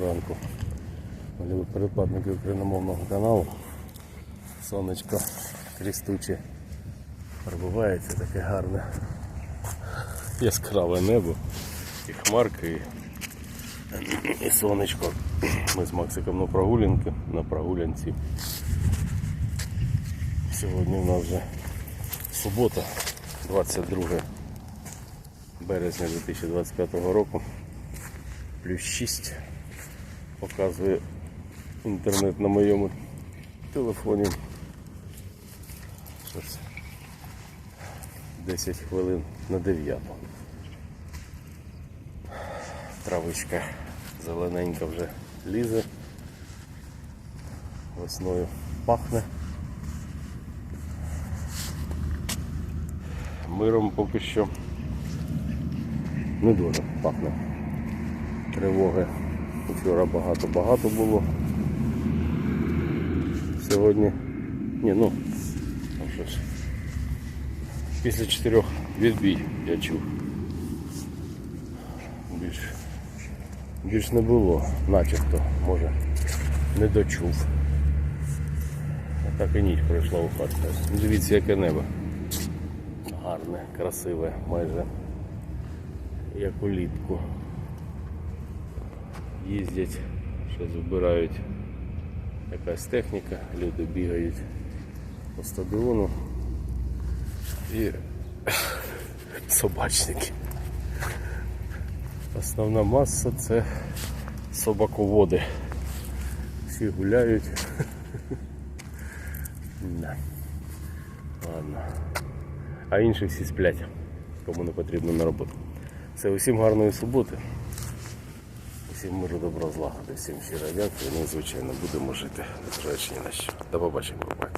Ранку. Любі передплатники україномовного каналу. Сонечко крістуче пробивається, таке гарне яскраве небо. І хмарки, і, і сонечко. Ми з Максиком на прогулянки, на прогулянці. Сьогодні в нас вже субота, 22 березня 2025 року. Плюс 6 показує інтернет на моєму телефоні. Щось 10 хвилин на 9. Травичка зелененька вже лізе. Весною пахне. Миром поки що не дуже пахне. Тривоги вчора багато-багато було. Сьогодні. Ні, ну. Після чотирьох відбій я чув. Більш, більш не було, начебто, може, не дочув. А так і ніч пройшла у. Ну, Дивіться, яке небо. Гарне, красиве, майже як улітку. Їздять, щось вбирають якась техніка, люди бігають по стадіону і собачники. Основна маса це собаководи. Всі гуляють. Ладно. А інші всі сплять, кому не потрібно на роботу. Все, усім гарної суботи. Усім миру, добро, злагоди, всім щиро дякую. Ну, звичайно, будемо жити, незважаючи ні на що. До побачення, бабай.